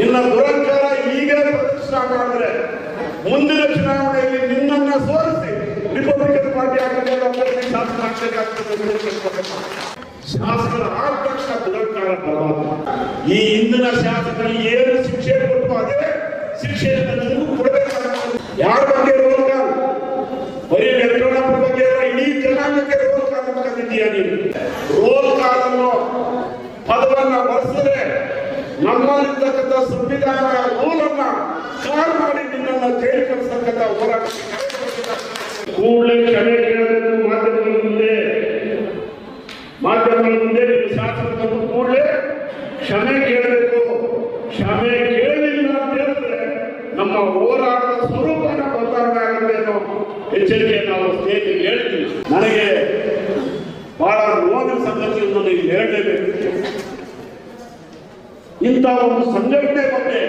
ನಿನ್ನ ದುರಂಕಾರ ಈಗ ಮಾಡಿದ್ರೆ ಮುಂದಿನ ಚುನಾವಣೆಯಲ್ಲಿ ನಿನ್ನನ್ನ ಸೋಲಿಸಿ ರಿಪಬ್ಲಿಕನ್ ಪಾರ್ಟಿ ಅಭ್ಯರ್ಥಿ ಶಾಸನ ಅಂತ. ಶಾಸಕರ ಆದ ತಕ್ಷಣ ದುರಂಕಾರ ಈ ಹಿಂದಿನ ಶಾಸಕರು ಏನು ಶಿಕ್ಷೆ ಕೊಟ್ಟು ಅದೇ ಶಿಕ್ಷೆಯನ್ನು ಯಾರ ಬಗ್ಗೆ ರೋಲ್ ಬರೀ ವೆಂಕಟರಮಣ ಬಗ್ಗೆ ಇಡೀ ಜನಾಂಗಕ್ಕೆ ರೋಲ್ ಕಾಲ್ ಅನ್ಕೊಂಡಿದ್ದೀಯ ನೀನು ರೋಲ್ ಕಾರ್ಡ್ ಅನ್ನೋ ಪದವನ್ನ ಬಳಸಿದ್ರೆ ನಮ್ಮಲ್ಲಿರ್ತಕ್ಕಂಥ ಸಂವಿಧಾನ ಮೂಲನ್ನ ಕಾಲ್ ಮಾಡಿ ನಿಮ್ಮನ್ನ ಜೈಲು ಕಳಿಸ್ತಕ್ಕಂಥ ಹೋರಾಟ. ಕೂಡಲೇ ಕ್ಷಮೆ ಕೇಳಬೇಕು ಮಾಧ್ಯಮಗಳ ಮುಂದೆ. ಮಾಧ್ಯಮಗಳ ಮುಂದೆ ನೀವು ಶಾಸಕರು ಕೂಡಲೇ ಕ್ಷಮೆ ಕೇಳಬೇಕು. ಕ್ಷಮೆ ಕೇಳಲಿಲ್ಲ ಅಂತ ಹೇಳಿದ್ರೆ ನಮ್ಮ ಹೋರಾಟದ ಸ್ವರೂಪನ ಬದಲಾವಣೆ ಆಗುತ್ತೆ ಎಚ್ಚರಿಕೆ ನಾವು ಸ್ನೇಹಿತರಿಗೆ ಹೇಳ್ತೀವಿ. ನನಗೆ ಬಹಳ ನೋವಿನ ಸಂಗತಿಯನ್ನು ನೀವು ಹೇಳಲೇಬೇಕು. ಇಂಥ ಒಂದು ಸಂಘಟನೆ ಬಗ್ಗೆ,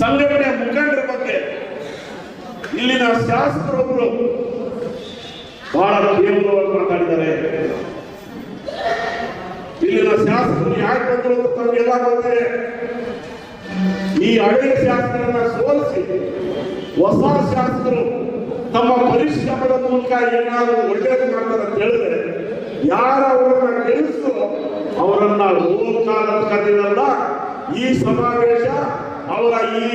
ಸಂಘಟನೆ ಮುಖಂಡರ ಬಗ್ಗೆ ಇಲ್ಲಿನ ಶಾಸಕರೊಬ್ಬರು ಬಹಳ ಕೇವಲವಾಗಿ ಮಾತಾಡಿದ್ದಾರೆ. ಇಲ್ಲಿನ ಶಾಸಕರು ಯಾಕೆ ಬಂದರು ತಮಗೆಲ್ಲ ಗೊತ್ತಿದೆ ಈ ಹಳೆಯ ಶಾಸಕರನ್ನ ಸೋಲಿಸಿ ಹೊಸ ಶಾಸಕರು ತಮ್ಮ ಪರಿಶ್ರಮದ ಮೂಲಕ ಏನಾದರೂ ಒಳ್ಳೇದು ಮಾಡ್ತಾರೆ ಅಂತ ಹೇಳಿದ್ರೆ ಯಾರ ಅವರನ್ನ ಗೆಲ್ಲಿಸು ಅವರನ್ನ ಕರೆದಿರಲ್ಲ. ಈ ಸಮಾವೇಶ ಅವರ ಈ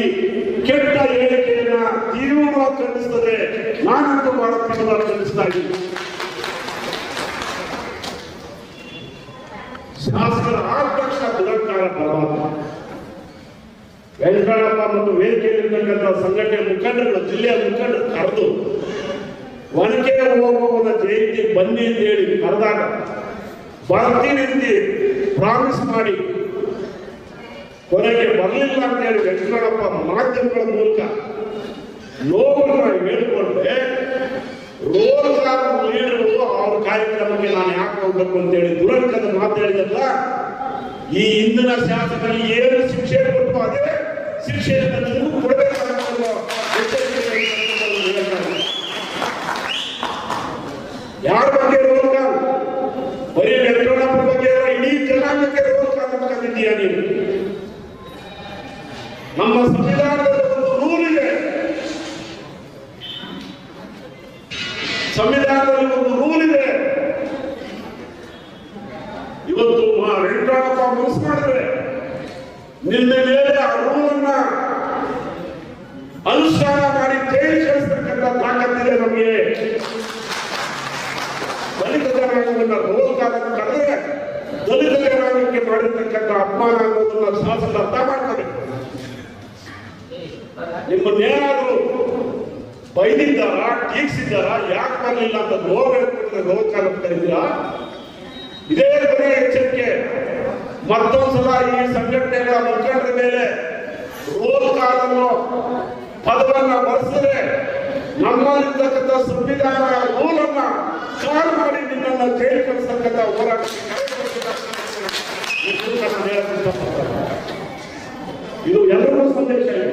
ಕೆಟ್ಟ ಹೇಳಿಕೆಯನ್ನ ತೀವ್ರವಾಗಿ ಖಂಡಿಸುತ್ತದೆ ನಾನಂತೂ ಬಹಳ ತೀವ್ರವಾಗಿ ಖಂಡಿಸ್ತಾ ಇದ್ದೀನಿ. ಶಾಸಕರ ಆದ ತಕ್ಷಣ ಬರಬಾರದು ವೆಂಕಟಪ್ಪ ಮತ್ತು ವೇದಿಕೆಯಲ್ಲಿರ್ತಕ್ಕಂಥ ಸಂಘಟನೆ ಮುಖಂಡರು ಜಿಲ್ಲೆಯ ಮುಖಂಡರು ಕರೆದು ಒನಕೆ ಹೋಗುವವನ ಜಯಂತಿ ಬನ್ನಿ ಅಂತ ಹೇಳಿ ಕರೆದಾಗ, ಬರ್ತೀನಿ ಅಂತ ಪ್ರಾಮಿಸ್ ಮಾಡಿ. ಕೊನೆಗೆ ಬರಲಿಲ್ಲ ಅಂತ ಹೇಳಿ ವೆಂಕಟಪ್ಪ ಮಾಧ್ಯಮಗಳ ಮೂಲಕ ನೋವನ್ನು ಹೇಳಿಕೊಂಡ್ರೆ ರೋಲ್ ನೀಡುವುದು ಅವ್ರ ಕಾರ್ಯಕ್ರಮಕ್ಕೆ ನಾನು ಯಾಕೆ ಹೋಗ್ಬೇಕು ಅಂತೇಳಿ ದುರಂಕದ ಮಾತಾಡಿದಲ್ಲ ಈ ಹಿಂದಿನ ಶಾಸಕರಿಗೆ ಏನು ಶಿಕ್ಷೆ ಕೊಟ್ಟು ಅದೇ ಶಿಕ್ಷೆಯನ್ನು ನಿಮಗೂ ಯಾರ ಬಗ್ಗೆ ರೋಲ್ ಬರೀ ವೆಂಕಟರಮಣ ಬಗ್ಗೆ ಇಡೀ ಜನಾಂಗಕ್ಕೆ ರೋಲ್ ಕಾಲ್ ಅನ್ಕೊಂಡಿದ್ದೀಯ ನಮ್ಮ ಸಂವಿಧಾನದ ಒಂದು ರೂಲ್ ಇದೆ. ಸಂವಿಧಾನದಲ್ಲಿ ಒಂದು ರೂಲ್ ಇದೆ. ಇವತ್ತು ವೆಂಕಟಪ್ಪ ಮುಗಿಸ್ ಮಾಡಿದ್ರೆ ನಿನ್ನೆ ಮೇಲೆ ಆ ರೂಲನ್ನ ಅನುಷ್ಠಾನ ಮಾಡಿ ಜೈಲು ಕಳಿಸ್ತಕ್ಕಂಥ ತಾಕತ್ತಿದೆ ನಮಗೆ ದಲಿತ ಜನಾಂಗವನ್ನ ರೋಲ್ ಕಾಲಕ್ಕೆ ಕರೆದ್ರೆ ದಲಿತ ಮಾಡಿರ್ತಕ್ಕಂಥ ಅಪಮಾನ ಅನ್ನೋದನ್ನ ಶಾಸಕರು ಅರ್ಥ ಮಾಡ್ಕೋಬೇಕು. ನಿಮ್ಮನ್ನೇನಾದ್ರು ಬೈದಿದ್ದಾರ, ಟೀಕ್ಸಿದ್ದಾರ, ಯಾಕೆ ಬರಲಿಲ್ಲ ಅಂತ ನೋವು ಕರೀತೀರಾ ಇದೇ ಕೊನೆ ಎಚ್ಚರಿಕೆ. ಮತ್ತೊಂದ್ಸಲ ಈ ಸಂಘಟನೆಗಳ ಮುಖಂಡರ ಮೇಲೆ ರೋಲ್ ಕಾಲನ್ನು ಪದವನ್ನ ಬಳಸಿದ್ರೆ ನಮ್ಮಲ್ಲಿರ್ತಕ್ಕಂಥ ಸಂವಿಧಾನ ರೋಲನ್ನ ಕಾಲ್ ಮಾಡಿ ನಿಮ್ಮನ್ನ ಜೈಲು ಕಳಿಸ್ತಕ್ಕಂಥ ಹೋರಾಟ ಇದು ಎಲ್ಲರಿಗೂ ಸಂದೇಶ ಇದೆ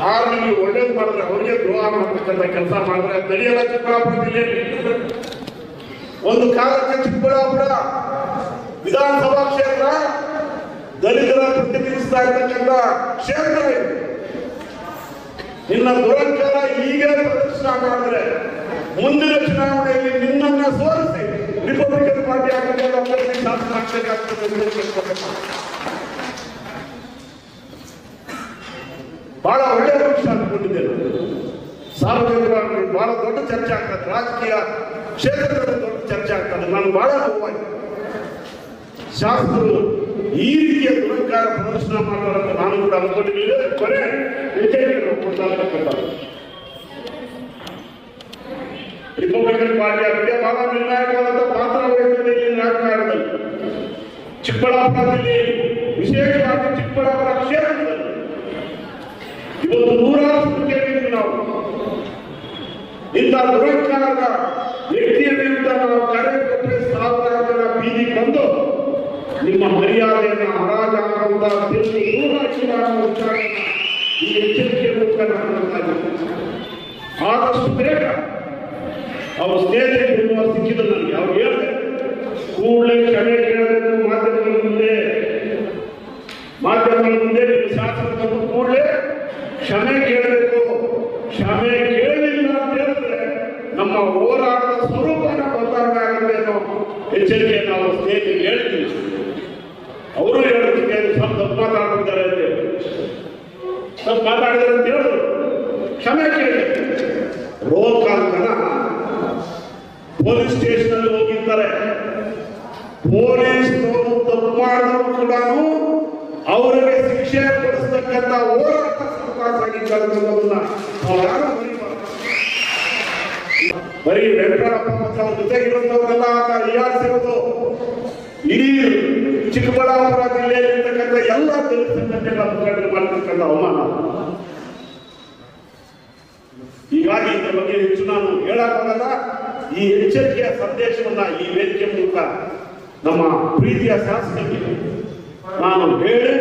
ಯಾರು ನಿಮಗೆ ಒಳ್ಳೇದು ಮಾಡಿದ್ರೆ ಅವರಿಗೆ ದ್ರೋಹ ಮಾಡ್ತಕ್ಕಂಥ ಕೆಲಸ ಮಾಡಿದ್ರೆ ನಡೆಯಲ್ಲ ಚಿಕ್ಕಬಳ್ಳಾಪುರ ಜಿಲ್ಲೆಯಲ್ಲಿ. ಒಂದು ಕಾಲಕ್ಕೆ ಚಿಕ್ಕಬಳ್ಳಾಪುರ ವಿಧಾನಸಭಾ ಕ್ಷೇತ್ರ, ದಲಿತರ ಪ್ರತಿನಿಧಿಸ್ತಾ ಇರ್ತಕ್ಕಂಥ ಕ್ಷೇತ್ರ ನಿನ್ನ ದುರಂಕಾರ ಈಗ ಪ್ರದರ್ಶನ ಮಾಡಿದ್ರೆ ಮುಂದಿನ ಚುನಾವಣೆಯಲ್ಲಿ ನಿನ್ನನ್ನ ಸೋಲಿಸಿ ರಿಪಬ್ಲಿಕನ್ ಪಾರ್ಟಿ ಆಗಿರ್ಬೋದು ಶಾಸನ ಆಗ್ಬೇಕಾಗ್ತದೆ ಅಂತ ತಿಳ್ಕೊಬೇಕು. ಬಹಳ ಒಳ್ಳೆಯ ಪಕ್ಷ ಅಂದ್ಕೊಂಡಿದ್ದೇನೆ ಸಾರ್ವಜನಿಕವಾಗಿ ಬಹಳ ದೊಡ್ಡ ಚರ್ಚೆ ಆಗ್ತದೆ ರಾಜಕೀಯ ಕ್ಷೇತ್ರದಲ್ಲಿ ದೊಡ್ಡ ಚರ್ಚೆ ಆಗ್ತದೆ ನಾನು ಬಹಳ ನೋವಾಯ್ತು ಶಾಸಕರು ಈ ರೀತಿಯ ದುರಂಕಾರ ಪ್ರದರ್ಶನ ಮಾಡೋರಂತ ನಾನು ಕೂಡ ಅನ್ಕೊಂಡಿದ್ದೇನೆ ಕೊನೆ ವಿಜಯಗಳು ಕೊಡ್ತಾರೆ ರಿಪಬ್ಲಿಕನ್ ಪಾರ್ಟಿ ಅವರಿಗೆ ಬಹಳ ನಿರ್ಣಾಯಕವಾದ ಪಾತ್ರ ವಹಿಸಿದೆ ಈ ರಾಜಕಾರಣದಲ್ಲಿ ಚಿಕ್ಕಬಳ್ಳಾಪುರ ಜಿಲ್ಲೆಯಲ್ಲಿ ವಿಶೇಷವಾಗಿ ಚಿಕ್ಕಬಳ್ಳಾಪುರ ಕ್ಷೇತ್ರದಲ್ಲಿ ಇವತ್ತು ಇಂಥ ದುರಂಕಾರದ ವ್ಯಕ್ತಿಯ ವಿರುದ್ಧ ನಾವು ಕರೆ ಕೊಟ್ಟರೆ ಸಾವಿರಾರು ಬೀದಿಗೆ ಬಂದು ನಿಮ್ಮ ಮರ್ಯಾದೆಯನ್ನು ಹರಾಜಾಗುವಂತ ತಿರುಗಿ ನೂರ ಚುನಾವಣಾ ವಿಚಾರವನ್ನು ಈ ಎಚ್ಚರಿಕೆ ಮೂಲಕ. ಆದಷ್ಟು ಬೇಗ ಅವ್ರ ಸ್ನೇಹಿತರಿಗೆ ಸಿಕ್ಕಿದ ನನಗೆ ಅವ್ರು ಹೇಳಿದೆ ಕೂಡಲೇ ಕ್ಷಮೆ ಕೇಳಬೇಕು, ಮಾಧ್ಯಮಗಳ ಮುಂದೆ ಮಾಧ್ಯಮಗಳ ಮುಂದೆ ನಿಮ್ಮ ಶಾಸಕರು ಕೂಡಲೇ ಕ್ಷಮೆ ಕೇಳಬೇಕು, ಕ್ಷಮೆ ಅಂತ ಹೇಳಿದ್ರೆ ನಮ್ಮ ಹೋರಾಟದ ಸ್ವರೂಪನ ಆಗುತ್ತೆ ಅನ್ನೋ ಎಚ್ಚರಿಕೆ ನಾವು ಸ್ನೇಹಿತರಿಗೆ ಹೇಳ್ತೀವಿ ಅವರು ಹೇಳೋದಕ್ಕೆ ಸ್ವಲ್ಪ ತಪ್ಪು ಮಾತಾಡ್ತಿದ್ದಾರೆ ಅಂತ ಹೇಳಿ. ತಪ್ಪು ಮಾತಾಡಿದ್ರೆ ಅಂತ ಹೇಳಿದ್ರು ಕ್ಷಮೆ ಕೇಳಿ ರೋಲ್ ಕಾಲ್ಕನ ಪೊಲೀಸ್ ಸ್ಟೇಷನ್ ಅಲ್ಲಿ ಹೋಗಿರ್ತಾರೆ ಪೊಲೀಸ್ನವರು ತಪ್ಪು ಮಾಡಿದ್ರು ಕೂಡ ಅವರಿಗೆ ಶಿಕ್ಷೆ ಪಡಿಸ್ತಕ್ಕಂಥ ಹೋರಾಟ ಸಾಗಿದ್ದಾರೆ ಅನ್ನೋದನ್ನ ನಾವು ಯಾರು. ಬರೀ ವೆಂಕಟರಪ್ಪ ಮತ್ತು ಅವ್ರ ಆತ ಇಯಾರಿಸಿರೋದು ಇಡೀ ಚಿಕ್ಕಬಳ್ಳಾಪುರ ಜಿಲ್ಲೆಯಲ್ಲಿರ್ತಕ್ಕಂಥ ಎಲ್ಲ ದಲಿತ ಮುಖಂಡರು ಮಾಡಿರ್ತಕ್ಕಂಥ ಅವಮಾನ. ಹೀಗಾಗಿ ಇದರ ಬಗ್ಗೆ ಹೆಚ್ಚು ನಾನು ಹೇಳಕ್ಕಾಗಲ್ಲ. ಈ ಎಚ್ಚರಿಕೆಯ ಸಂದೇಶವನ್ನ ಈ ವೇದಿಕೆ ಮೂಲಕ ನಮ್ಮ ಪ್ರೀತಿಯ ಶಾಸಕರಿಗೆ ನಾನು ಹೇಳೇ